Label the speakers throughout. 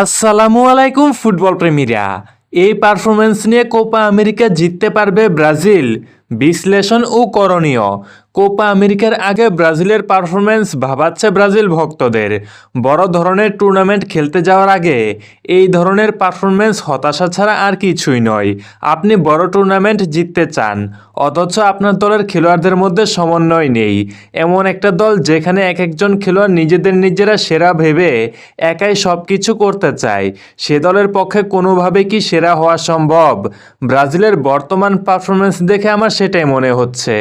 Speaker 1: আসসালামু আলাইকুম ফুটবল প্রেমীরা। এই পারফরমেন্স নিয়ে কোপা আমেরিকা জিততে পারবে ব্রাজিল। বিশ্লেষণ ও করণীয়। কোপা আমেরিকার আগে ব্রাজিলের পারফরমেন্স ভাবাচ্ছে ব্রাজিল ভক্তদের। বড় ধরনের টুর্নামেন্ট খেলতে যাওয়ার আগে এই ধরনের পারফরমেন্স হতাশা ছাড়া আর কিছুই নয়। আপনি বড় টুর্নামেন্ট জিততে চান, অথচ আপনার দলের খেলোয়াড়দের মধ্যে সমন্বয় নেই। এমন একটা দল যেখানে এক একজন খেলোয়াড় নিজেদের নিজেরা সেরা ভেবে একাই সব কিছু করতে চায়, সে দলের পক্ষে কোনোভাবে কি সেরা হওয়া সম্ভব? ব্রাজিলের বর্তমান পারফরমেন্স দেখে আমার সেটাই মনে হচ্ছে।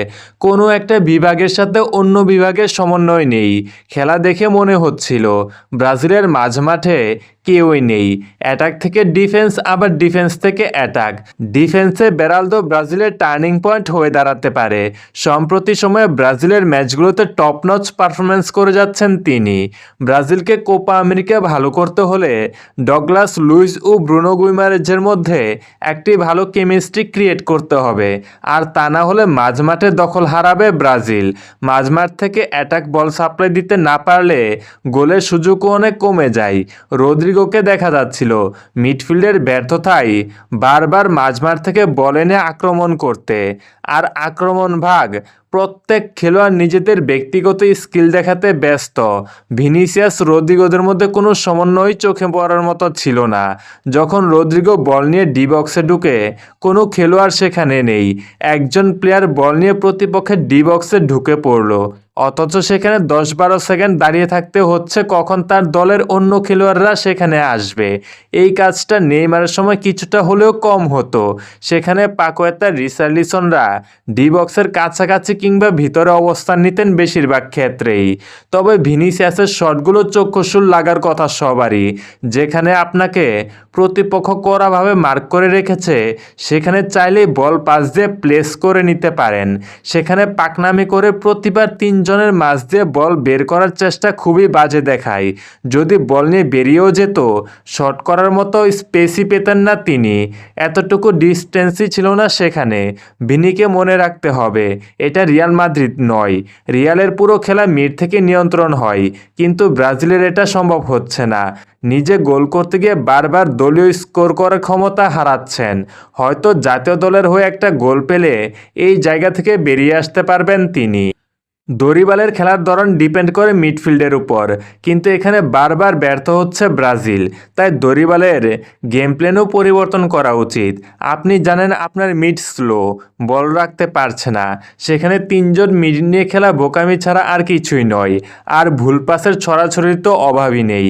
Speaker 1: কোনো একটা বিভাগের সাথে অন্য বিভাগের সমন্বয় নেই। খেলা দেখে মনে হচ্ছিল ব্রাজিলের মাঝমাঠে কেউই নেই। অ্যাটাক থেকে ডিফেন্স, আবার ডিফেন্স থেকে অ্যাটাক। ডিফেন্সে বেরালদো ব্রাজিলের টার্নিং পয়েন্ট হয়ে দাঁড়াতে পারে। সম্প্রতি সময়ে ব্রাজিলের ম্যাচগুলোতে টপ নচ পারফরমেন্স করে যাচ্ছেন তিনি। ব্রাজিলকে কোপা আমেরিকা ভালো করতে হলে ডগলাস, লুইস ও ব্রুনো গুইমারেজের মধ্যে একটি ভালো কেমিস্ট্রি ক্রিয়েট করতে হবে। আর তা না হলে মাঝমাঠে দখল হারাবে ব্রাজিল। মাঝমাঠ থেকে অ্যাটাক বল সাপ্লাই দিতে না পারলে গোলের সুযোগও অনেক কমে যায়। রদ্রিগোকে দেখা যাচ্ছিল। মিডফিল্ডের ব্যর্থতায় বারবার মাঝমাঠ থেকে বল এনে আক্রমণ করতে। আর আক্রমণ ভাগ প্রত্যেক খেলোয়াড় নিজেদের ব্যক্তিগত স্কিল দেখাতে ব্যস্ত। ভিনিসিয়াস রদ্রিগোদের মধ্যে কোনো সমন্বয় চোখে পড়ার মতো ছিল না। যখন রদ্রিগো বল নিয়ে ডি বক্সে ঢুকে, কোনো খেলোয়াড় সেখানে নেই। একজন প্লেয়ার বল নিয়ে প্রতিপক্ষের ডি বক্সে ঢুকে পড়ল। অথচ সেখানে দশ বারো সেকেন্ড দাঁড়িয়ে থাকতে হচ্ছে কখন তার দলের অন্য খেলোয়াড়রা সেখানে আসবে। এই কাজটা নেইমারের সময় কিছুটা হলেও কম হতো। সেখানে পাকোয়েতা রিসার্লিসনরা ডি বক্সের কাছাকাছি কিংবা ভিতরে অবস্থান নিতেন বেশিরভাগ ক্ষেত্রেই। তবে ভিনিসিয়াসের শটগুলো চক্ষুশুল লাগার কথা সবারই, যেখানে আপনাকে প্রতিপক্ষ কড়াভাবে মার্ক করে রেখেছে, সেখানে চাইলেই বল পাস দিয়ে প্লেস করে নিতে পারেন। সেখানে পাকনামি করে প্রতিবার তিনজনের মাঝ দিয়ে বল বের করার চেষ্টা খুবই বাজে দেখায়। যদি বল নিয়ে বেরিয়েও যেত, শট করার মতো স্পেসই পেতেন না তিনি। এতটুকু ডিস্টেন্সই ছিল না সেখানে। ভিনিকে মনে রাখতে হবে, এটা রিয়াল মাদ্রিদ নয়। রিয়ালের পুরো খেলা মিড থেকে নিয়ন্ত্রণ হয়, কিন্তু ব্রাজিলের এটা সম্ভব হচ্ছে না। নিজে গোল করতে গিয়ে বারবার দলীয় স্কোর করার ক্ষমতা হারাচ্ছেন। হয়তো জাতীয় দলের হয়ে একটা গোল পেলে এই জায়গা থেকে বেরিয়ে আসতে পারবেন তিনি। দরিবালের খেলার ধরন ডিপেন্ড করে মিডফিল্ডের উপর। কিন্তু এখানে বারবার ব্যর্থ হচ্ছে ব্রাজিল। তাই দরিবালের গেম প্ল্যানও পরিবর্তন করা উচিত। আপনি জানেন আপনার মিড স্লো বল রাখতে পারছে না। সেখানে তিনজন মিড নিয়ে খেলা বোকামি ছাড়া আর কিছুই নয়। আর ভুল পাসের ছড়াছড়ির তো অভাবই নেই।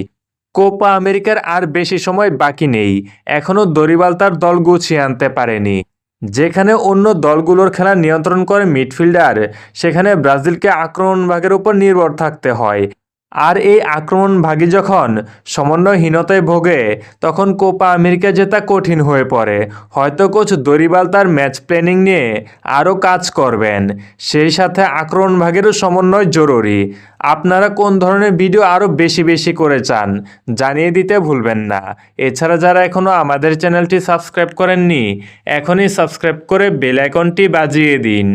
Speaker 1: কোপা আমেরিকার আর বেশি সময় বাকি নেই। এখনও দরিবাল তার দল গুছিয়ে আনতে পারেনি। যেখানে অন্য দলগুলোর খেলা নিয়ন্ত্রণ করে মিডফিল্ডার, সেখানে ব্রাজিলকে আক্রমণ ভাগের উপর নির্ভর থাকতে হয়। আর এই আক্রমণ ভাগী যখন সমন্বয়হীনতায় ভোগে, তখন কোপা আমেরিকা জেতা কঠিন হয়ে পড়ে। হয়তো কোচ দরিবাল তার ম্যাচ প্ল্যানিং নিয়ে আরও কাজ করবেন। সেই সাথে আক্রমণ ভাগেরও সমন্বয় জরুরি। আপনারা কোন ধরনের ভিডিও আরও বেশি বেশি করে চান, জানিয়ে দিতে ভুলবেন না। এছাড়া যারা এখনও আমাদের চ্যানেলটি সাবস্ক্রাইব করেননি, এখনই সাবস্ক্রাইব করে বেল আইকনটি বাজিয়ে দিন।